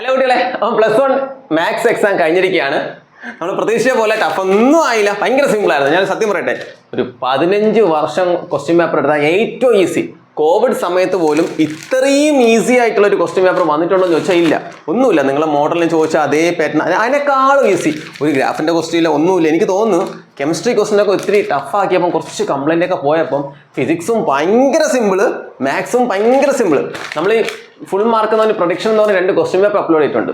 Hello കുട്ടികളെ അപ്പം plus one maths exam കഴിഞ്ഞിരിക്കുകയാണ്. നമ്മൾ പ്രതീക്ഷിച്ച പോലെ ടഫ് ഒന്നും ആയില്ല ഭയങ്കര സിമ്പിൾ ആയിരുന്നു. ഞാൻ സത്യം പറയട്ടെ ഒരു പതിനഞ്ച് വർഷം ക്വസ്റ്റ്യൻ പേപ്പർ എടുത്താൽ ഏറ്റവും ഈസി കോവിഡ് സമയത്ത് പോലും ഇത്രയും ഈസി ആയിട്ടുള്ള ഒരു ക്വസ്റ്റ്യൻ പേപ്പർ വന്നിട്ടുണ്ടോ എന്ന് ചോദിച്ചാൽ ഇല്ല. ഒന്നുമില്ല. നിങ്ങളെ മോഡലിന് ചോദിച്ചാൽ അതേ പാറ്റേൺ അതിനേക്കാളും ഈസി ഒരു ഗ്രാഫിന്റെ ക്വസ്റ്റ്യൻ ഇല്ല ഒന്നുമില്ല. എനിക്ക് തോന്നുന്നു കെമിസ്ട്രി ക്വസ്റ്റിനൊക്കെ ഒത്തിരി ടഫ് ആക്കിയപ്പം കുറച്ച് കംപ്ലൈന്റ് ഒക്കെ പോയപ്പം ഫിസിക്സും ഭയങ്കര സിമ്പിൾ മാത്സും ഭയങ്കര സിമ്പിൾ നമ്മൾ ഈ ഫുൾ മാർക്ക് എന്ന് പറഞ്ഞ പ്രൊഡിക്ഷൻ എന്ന് പറഞ്ഞ രണ്ട് ക്വസ്റ്റ്യൻ പേപ്പർ അപ്ലോഡ് ചെയ്തിട്ടുണ്ട്.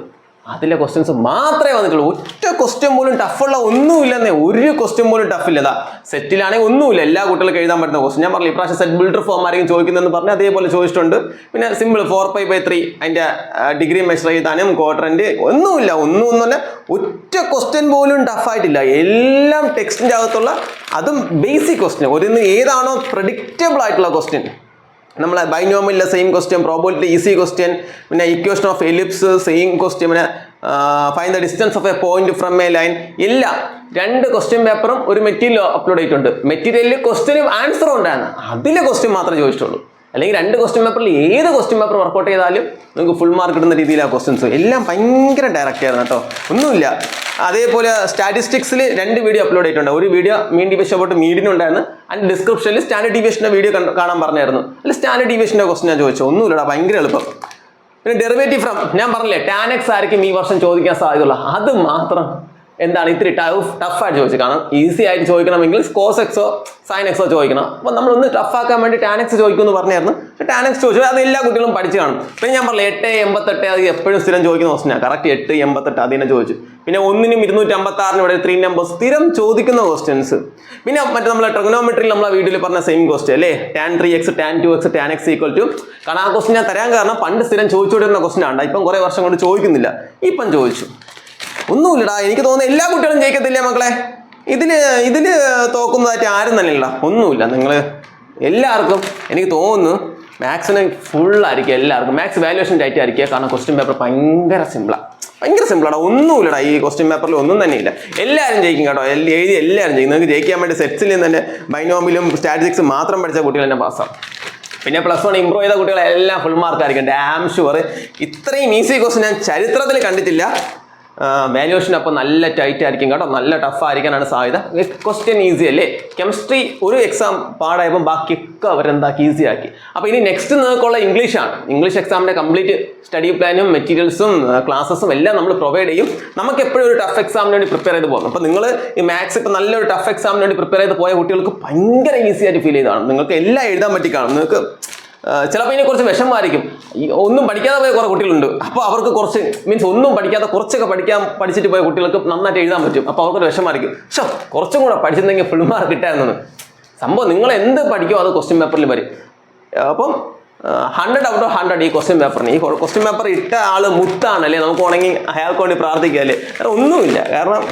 അതിലെ ക്വസ്റ്റ്യൻസ് മാത്രമേ വന്നിട്ടുള്ളൂ. ഒറ്റ ക്വസ്റ്റ്യൻ പോലും ടഫുള്ള ഒന്നുമില്ലെന്നേ ഒരു ക്വസ്റ്റ്യൻ പോലും ടഫ് ഇല്ല. സെറ്റിലാണെങ്കിൽ ഒന്നുമില്ല. എല്ലാ കുട്ടികൾക്ക് എഴുതാൻ പറ്റുന്ന ക്വസ്റ്റ്യൻ ഞാൻ പറഞ്ഞു ഇപ്രാവശ്യം സെറ്റ് ബിൽഡർ ഫോം ആരെങ്കിലും ചോദിക്കുന്നതെന്ന് പറഞ്ഞ് അതേപോലെ ചോദിച്ചിട്ടുണ്ട്. പിന്നെ simple four pi by three അതിന്റെ ഡിഗ്രി മെഷർ ചെയ്താനും ക്വാർട്ടറിന്റെ ഒന്നുമില്ല. ഒന്നും ഒന്നും തന്നെ ഒറ്റ ക്വസ്റ്റ്യൻ പോലും ടഫായിട്ടില്ല എല്ലാം ടെക്സ്റ്റിന്റെ അകത്തുള്ള അതും ബേസിക് ക്വസ്റ്റ്യൻ ഒരു ഏതാണോ പ്രഡിക്റ്റബിൾ ആയിട്ടുള്ള ക്വസ്റ്റ്യൻ നമ്മളെ ബൈനോമിലെ same question probability easy question പിന്നെ equation of ellipse same question പിന്നെ find the distance of a point from a line എല്ലാം രണ്ട് ക്വസ്റ്റ്യൻ പേപ്പറും ഒരു മെറ്റീരിയൽ അപ്ലോഡ് ചെയ്തിട്ടുണ്ട്. മെറ്റീരിയലിൽ ക്വസ്റ്റ്യനും ആൻസറും ഉണ്ടായിരുന്നു. അതിലെ ക്വസ്റ്റ്യൻ മാത്രമേ ചോദിച്ചിട്ടുള്ളൂ. അല്ലെങ്കിൽ രണ്ട് ക്വസ്റ്റ്യൻ പേപ്പറിൽ ഏത് ക്വസ്റ്റ്യൻ പേപ്പർ വർക്കൗട്ട് ചെയ്താലും നിങ്ങൾക്ക് ഫുൾ മാർക്ക് കിട്ടുന്ന രീതിയിലാണ് ക്വസ്റ്റ്യൻസ് എല്ലാം ഭയങ്കര ഡയറക്റ്റ് ആയിരുന്നു കേട്ടോ. ഒന്നുമില്ല. അതേപോലെ സ്റ്റാറ്റിസ്റ്റിക്സിൽ രണ്ട് വീഡിയോ അപ്ലോഡ് ചെയ്തിട്ടുണ്ട്. ഒരു വീഡിയോ മീൻ ഡിവിഷൻ അബൌട്ട് മീഡിനുണ്ടായിരുന്നു അതിന്റെ ഡിസ്ക്രിപ്ഷനിൽ സ്റ്റാൻഡേർഡ് ഡിവിഷന്റെ വീഡിയോ കാണാൻ പറഞ്ഞായിരുന്നു. അല്ലെങ്കിൽ സ്റ്റാൻഡേർഡ് ഡിവിഷന്റെ ക്വസ്റ്റ്യൻ ഞാൻ ചോദിച്ചു. ഒന്നുമില്ലടാ ഭയങ്കര എളുപ്പം. പിന്നെ ഡെറിവേറ്റീവ് ഫ്രം ഞാൻ പറഞ്ഞില്ലേ ടാനക്സ് ആയിരിക്കും ഈ വർഷം ചോദിക്കാൻ സാധ്യതയുള്ള. അത് മാത്രം. എന്താണ് ഇത്തിരി ടഫ് ടഫായിട്ട് ചോദിച്ചു കാരണം ഈസി ആയിട്ട് ചോദിക്കണമെങ്കിൽ കോസ് എക്സോ സൈൻ എക്സോ ചോദിക്കണം. അപ്പോൾ നമ്മളൊന്ന് ടഫാക്കാൻ വേണ്ടി ടാനക്സ് ചോദിക്കുമെന്ന് പറഞ്ഞായിരുന്നു. പക്ഷേ ടാനെക്സ് ചോദിച്ചു. അത് എല്ലാ കുട്ടികളും പഠിച്ചു കാണും. പിന്നെ ഞാൻ പറഞ്ഞു എട്ട് എൺപത്തെട്ട് അത് എപ്പോഴും സ്ഥിരം ചോദിക്കുന്ന ക്വസ്റ്റിനാണ് കറക്റ്റ് എട്ട് എൺപത്തെട്ട് അതിനെ ചോദിച്ചു. പിന്നെ ഒന്നിനും ഇരുന്നൂറ്റി അമ്പത്തി ആറിന് ഇവിടെ ത്രീ നമ്പർ സ്ഥിരം ചോദിക്കുന്ന ക്വസ്റ്റ്യൻസ് പിന്നെ മറ്റേ നമ്മളെ ട്രിഗണോമെട്രിയിൽ നമ്മളെ വീഡിയോയിൽ പറഞ്ഞ സെയിം ക്വസ്റ്റ്യൻ അല്ലേ? Tan three x tan two x tan x equal to കാരണം ആ ക്വസ്റ്റ്യൻ ഞാൻ തരാൻ കാരണം പണ്ട് സ്ഥിരം ചോദിച്ചുകൊണ്ടിരുന്ന ക്വസ്റ്റ്യൻ ആണ് ഇപ്പം കുറേ വർഷം കൊണ്ട് ചോദിക്കുന്നില്ല. ഇപ്പം ചോദിച്ചു. ഒന്നുമില്ലടാ. എനിക്ക് തോന്നുന്നു എല്ലാ കുട്ടികളും ജയിക്കത്തില്ല മക്കളെ? ഇതിൽ ഇതിൽ തോക്കുന്നതായിട്ട് ആരും തന്നെ ഇല്ല ഒന്നുമില്ല. നിങ്ങൾ എല്ലാവർക്കും എനിക്ക് തോന്നുന്നു മാത്സിന് ഫുള്ളായിരിക്കും എല്ലാവർക്കും. മാത്സ് വാല്യുവേഷൻ ടൈറ്റ് ആയിരിക്കുക കാരണം ക്വസ്റ്റ്യൻ പേപ്പർ ഭയങ്കര സിമ്പിളാണ് ഭയങ്കര സിമ്പിളാണ് ഒന്നുമില്ലടാ ഈ ക്വസ്റ്റ്യൻ പേപ്പറിൽ ഒന്നും തന്നെ ഇല്ല എല്ലാവരും ജയിക്കും കേട്ടോ. എഴുതി എല്ലാവരും ജയിക്കും. നിങ്ങൾക്ക് ജയിക്കാൻ വേണ്ടി സെറ്റ്സിൽ നിന്ന് തന്നെ ബൈനോമിലും സ്റ്റാറ്റിസ്റ്റിക്സ് മാത്രം പഠിച്ച കുട്ടികൾ തന്നെ പാസ്സാവും പിന്നെ പ്ലസ് വൺ ഇമ്പ്രൂവ് ചെയ്ത കുട്ടികളെല്ലാം ഫുൾ മാർക്ക് ആയിരിക്കും. ഡാം ഷുവർ ഇത്രയും ഈസി ക്വസ്റ്റ്യൻ ഞാൻ ചരിത്രത്തിൽ കണ്ടിട്ടില്ല. വാല്യുവേഷൻ അപ്പോൾ നല്ല ടൈറ്റ് ആയിരിക്കും കേട്ടോ. നല്ല ടഫ് ആയിരിക്കാനാണ് സാധ്യത. ക്വസ്റ്റ്യൻ ഈസി അല്ലേ? കെമിസ്ട്രി ഒരു എക്സാം പാടായപ്പോൾ ബാക്കിയൊക്കെ അവരെന്താക്കി? ഈസി ആക്കി. അപ്പോൾ ഇനി നെക്സ്റ്റ് നിങ്ങൾക്കുള്ള ഇംഗ്ലീഷാണ് ഇംഗ്ലീഷ് എക്സാമിന്റെ കംപ്ലീറ്റ് സ്റ്റഡി പ്ലാനും മെറ്റീരിയൽസും ക്ലാസ്സസും എല്ലാം നമ്മൾ പ്രൊവൈഡ് ചെയ്യും. നമുക്ക് എപ്പോഴും ഒരു ടഫ് എക്സാമിന് വേണ്ടി പ്രിപ്പയർ ചെയ്ത് പോകണം. അപ്പോൾ നിങ്ങൾ ഈ മാത്സ് ഇപ്പോൾ നല്ലൊരു ടഫ് എക്സാമിന് വേണ്ടി പ്രിപ്പയർ ചെയ്ത് പോയ കുട്ടികൾക്ക് ഭയങ്കര ഈസി ആയിട്ട് ഫീൽ ചെയ്താണ് നിങ്ങൾക്ക് എല്ലാം എഴുതാൻ പറ്റി കാണും നിങ്ങൾക്ക് ചിലപ്പോൾ ഇതിനെ കുറച്ച് വിഷമമായിരിക്കും ഒന്നും പഠിക്കാതെ പോയ കുറേ കുട്ടികളുണ്ട്. അപ്പോൾ അവർക്ക് കുറച്ച് മീൻസ് ഒന്നും പഠിക്കാതെ കുറച്ചൊക്കെ പഠിക്കാൻ പഠിച്ചിട്ട് പോയ കുട്ടികൾക്ക് നന്നായിട്ട് എഴുതാൻ പറ്റും. അപ്പോൾ അവർക്കൊരു വിഷമമായിരിക്കും ഷോ കുറച്ചും കൂടെ പഠിച്ചിരുന്നെങ്കിൽ ഫുൾ മാർക്ക് കിട്ടായിരുന്നത് സംഭവം നിങ്ങൾ എന്ത് പഠിക്കുമോ അത് ക്വസ്റ്റ്യൻ പേപ്പറിൽ വരും. അപ്പം ഹൺഡ്രഡ് ഔട്ട് ഓഫ് ഹൺഡ്രഡ് ഈ ക്വസ്റ്റ്യൻ പേപ്പറിന് ഈ ക്വസ്റ്റ്യൻ പേപ്പർ ഇട്ട ആൾ മുത്താണ് നമുക്ക് വേണമെങ്കിൽ അയാൾക്ക് വേണ്ടി പ്രാർത്ഥിക്കുക അല്ലേ? ഒന്നുമില്ല. കാരണം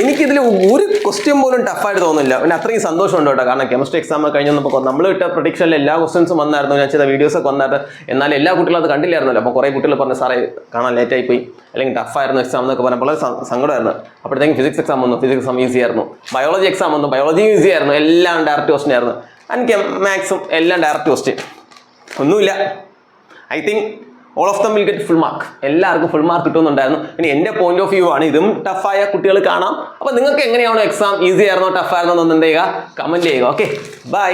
എനിക്കിതിൽ ഒരു ക്വസ്റ്റ്യൻ പോലും ടഫായിട്ട് തോന്നുന്നില്ല. പിന്നെ അത്രയും സന്തോഷമുണ്ട് കേട്ടോ. കാരണം കെമിസ്ട്രി എക്സാം കഴിഞ്ഞ് വന്നപ്പോൾ നമ്മൾ ഇട്ട പ്രൊഡിക്ഷനിൽ എല്ലാ ക്വസ്റ്റൻസും വന്നായിരുന്നു. ഞാൻ ചെയ്ത വീഡിയോസ് ഒക്കെ വന്നായിരുന്നു എന്നാൽ എല്ലാ കുട്ടികളും അത് കണ്ടില്ലായിരുന്നല്ലോ. അപ്പോൾ കുറേ കുട്ടികൾ പറഞ്ഞു സാറേ കാണാൻ ലേറ്റായി പോയി അല്ലെങ്കിൽ ടഫായിരുന്നു എക്സാം എന്നൊക്കെ പറഞ്ഞപ്പോൾ സങ്കടമായിരുന്നു. അപ്പോഴത്തേക്കും ഫിസിക്സ് എക്സാം വന്നു. ഫിസിക്സ് എക്സാം ഈസി ആയിരുന്നു. ബയോളജി എക്സാം വന്നു. ബയോളജി ഈസി ആയിരുന്നു. എല്ലാം ഡയറക്റ്റ് ക്വസ്റ്റ്യൻ ആയിരുന്നു. എനിക്ക് മാത്സും എല്ലാം ഡയറക്റ്റ് ക്വസ്റ്റ്യൻ ഒന്നുമില്ല. I think all of them will get full mark എല്ലാവർക്കും ഫുൾ മാർക്ക് കിട്ടുന്നുണ്ടായിരുന്നു ഇനി എന്റെ പോയിന്റ് ഓഫ് വ്യൂ ആണ്. ഇതും ടഫായ കുട്ടികൾ കാണാം. അപ്പോൾ നിങ്ങൾക്ക് എങ്ങനെയാണോ എക്സാം ഈസി ആയിരുന്നോ? ടഫ് ആയിരുന്നോ? എന്നുണ്ടെങ്കിൽ കമന്റ് ചെയ്യുക? Okay by